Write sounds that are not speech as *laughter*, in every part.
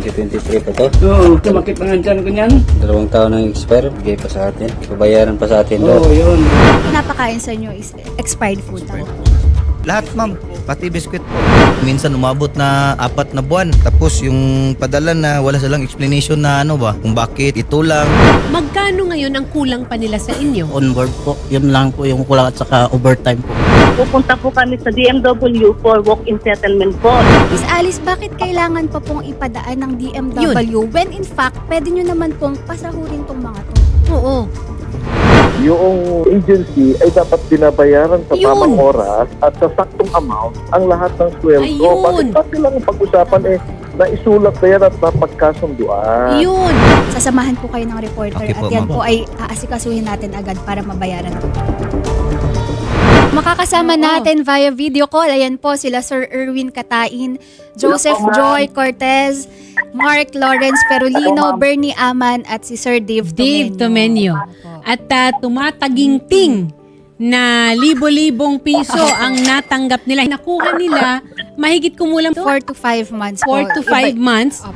2023 pa to. Oo, tumakit na nga dyan ko niyan. Dalawang taon nang expire, bigay pa sa atin. Babayaran pa sa atin Oo, lahat. yun. Pinapakain sa inyo is expired food. Lahat ma'am, pati biskwit po. Minsan umabot na apat na buwan. Tapos yung padala na wala silang explanation na ano ba, kung bakit ito lang. Magkano ngayon ang kulang pa nila sa inyo? on-board po. Yun lang po yung kulang at saka overtime po. Pupunta po kami sa DMW for walk-in settlement po. Miss Alice, bakit kailangan pa pong ipadaan ng DMW when in fact, pwede nyo naman pong pasahurin tong mga to? Oo. Yung agency ay dapat binabayaran sa Yun. tamang oras at sa saktong amount ang lahat ng sweldo. Ayun. Bakit pati lang ang pag-usapan eh na isulat na yan at napagkasunduan. Yun. Sasamahan po kayo ng reporter Okay po, at yan ma'am. po ay aasikasuhin natin agad para mabayaran. Makakasama natin via video call. Ayan po sila Sir Erwin Katain, Joseph Joy Cortez, Mark Lawrence Ferolino, Bernie Aman at si Sir Dave Dave Tomenyo. At uh, tumataginting na libo-libong piso *laughs* ang natanggap nila. Nakuha nila mahigit kumulang 4 to 5 months po. 4 to 5 Iba- months.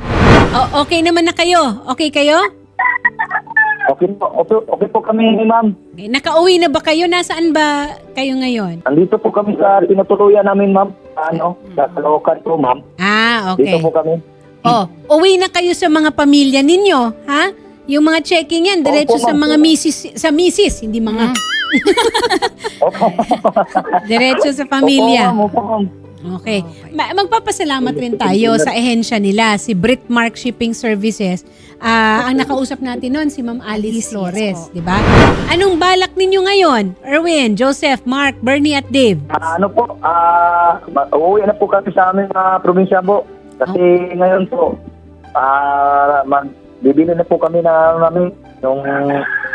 O- okay naman na kayo? Okay kayo? Okay po, okay, okay po kami ni ma'am. Okay. Nakauwi na ba kayo? Nasaan ba kayo ngayon? Andito po kami sa tinutuluyan namin ma'am. Ano, sa Caloocan po ma'am. Ah, Dito okay. po kami. Oh, uwi na kayo sa mga pamilya ninyo, ha? Yung mga checking yan, diretso Opo, sa ma'am. mga misis, sa misis, hindi mga, *laughs* Opo. diretso sa pamilya. Opo, ma'am, opo, ma'am. Okay. Ma- magpapasalamat rin tayo sa ehensya nila, si Britmark Shipping Services. Ah, ang nakausap natin noon si Ma'am Alice, Flores, di ba? Anong balak ninyo ngayon? Erwin, Joseph, Mark, Bernie at Dave. Ah, ano po, ah, ma- uuwi na po kami sa aming mga probinsya po. Kasi ngayon po, ah, mag, bibili na po kami na namin yung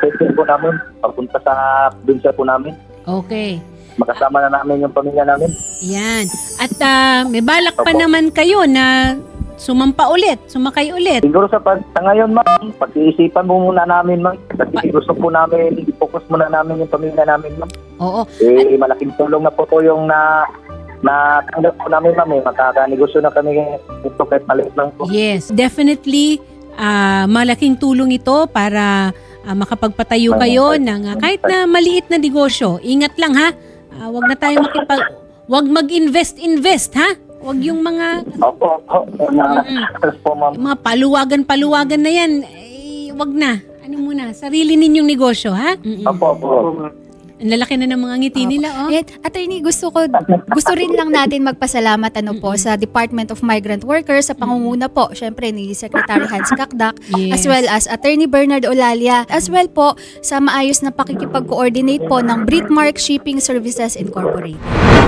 session po namin papunta sa probinsya po namin. Okay. Makasama na namin yung pamilya namin. Yan. At ah, may balak pa Opo. naman kayo na sumampa ulit, sumakay ulit. Siguro sa, pag, sa ngayon, ma'am, pag-iisipan mo muna namin, ma'am. Kasi gusto po namin, i-focus muna namin yung pamilya namin, ma'am. Oo. Eh, malaking tulong na po po yung na na tanggap po namin, ma'am. Eh. Makakanegosyo na kami ito kahit maliit lang po. Yes, definitely ah, malaking tulong ito para ah, makapagpatayo kayo ng ah, kahit na maliit na negosyo. Ingat lang ha. Ah, wag na tayo makipag wag mag-invest invest ha. Wag yung mga Opo, opo. Po, ma'am. mga paluwagan-paluwagan na yan. Eh, wag na. Ano muna, sarili ninyong negosyo ha. Mm-mm. Opo, opo. Ang lalaki na ng mga ngiti nila oh. Ayan, attorney, gusto ko gusto rin lang natin magpasalamat ano po sa Department of Migrant Workers sa pangunguna po syempre ni Secretary Hans Kakdak Yes. as well as Attorney Bernard Olalia as well po sa maayos na pakikipag-coordinate po ng Britmark Shipping Services Incorporated.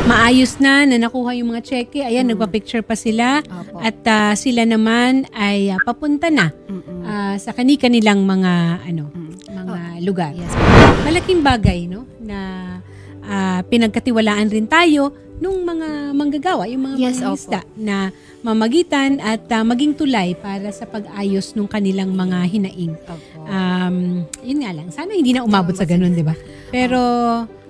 Maayos na na nakuha yung mga cheque. Ayan, nagpa-picture pa sila. Opo. At ah, sila naman ay ah, papunta na Mm-mm. ah, sa kani-kanilang mga ano, Mm. Lugar. Yes. Malaking bagay no na ah, pinagkatiwalaan rin tayo nung mga manggagawa, yung mga Yes, mangingisda na mamagitan at ah, maging tulay para sa pag-ayos ng kanilang mga hinaing. Opo. Um, yun nga lang, sana hindi na umabot sa ganun, di ba? Pero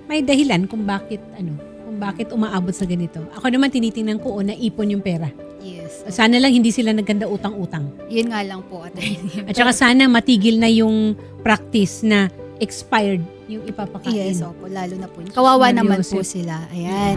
may dahilan kung bakit ano, kung bakit umaabot sa ganito. Ako naman tinitingnan ko o naipon yung pera. yes. Sana lang hindi sila nagkanda utang-utang. Yun nga lang po, attorney. At saka sana matigil na yung practice na expired yung ipapakain. Yes, opo, lalo na po. Kawawa naman po sila. Ayan.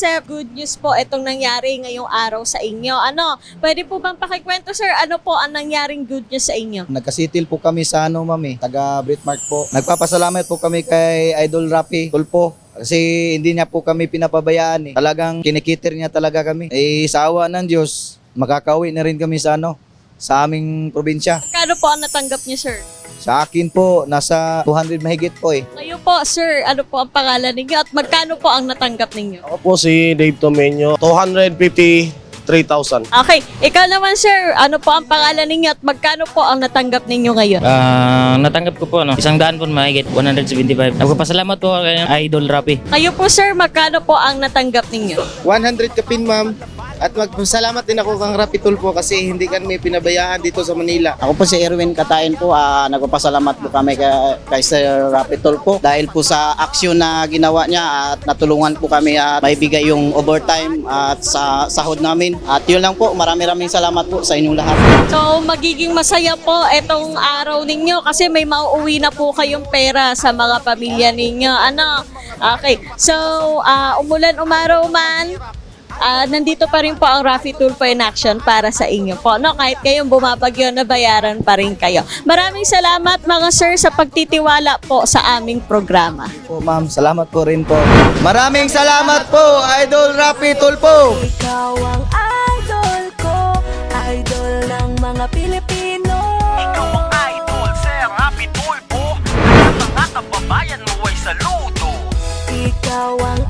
Joseph, good news po itong nangyari ngayong araw sa inyo. Ano, pwede po bang pakikwento sir, ano po ang nangyaring good news sa inyo? Nagkasitil po kami sa ano mami, taga Britmark po. Nagpapasalamat po kami kay Idol Rapi Tulpo. Kasi hindi niya po kami pinapabayaan eh. Talagang kinikiter niya talaga kami. Eh sa awa ng Diyos, makakauwi na rin kami sa ano, sa aming probinsya. Kano po ang natanggap niyo sir? Sa akin po, nasa 200 mahigit po eh. Kayo po sir, ano po ang pangalan ninyo at magkano po ang natanggap ninyo? Ako po si Dave Tomenyo, 253,000. Okay, ikaw naman sir, ano po ang pangalan ninyo at magkano po ang natanggap ninyo ngayon? Ah, natanggap ko po no, isang daan po mahigit 175. Nagpapasalamat po kay Idol Rapi. Kayo po sir, magkano po ang natanggap ninyo? 100 kapin, ma'am. At magpasalamat din ako kang Rapitol po kasi hindi kami pinabayaan dito sa Manila. Ako po si Erwin Katain po, ah, nagpapasalamat po kami kay, kay Sir Rapitol po dahil po sa aksyon na ginawa niya at natulungan po kami at maibigay yung overtime at sa sahod namin. At yun lang po, marami-raming salamat po sa inyong lahat. So, magiging masaya po itong araw ninyo kasi may mauuwi na po kayong pera sa mga pamilya ninyo. Ano? Okay. So, ah, umulan, umaraw man, ah, nandito pa rin po ang Rafi Tulfo in action para sa inyo po. No? Kahit kayong bumabagyo, nabayaran pa rin kayo. Maraming salamat mga sir sa pagtitiwala po sa aming programa. Po, ma'am, salamat po rin po. Maraming salamat po, Idol Rapi Tulpo. Ikaw ang idol ko, idol ng mga Pilipino. Ikaw ang idol, Sir Happy Tulpo Ang mga kababayan mo ay saludo Ikaw ang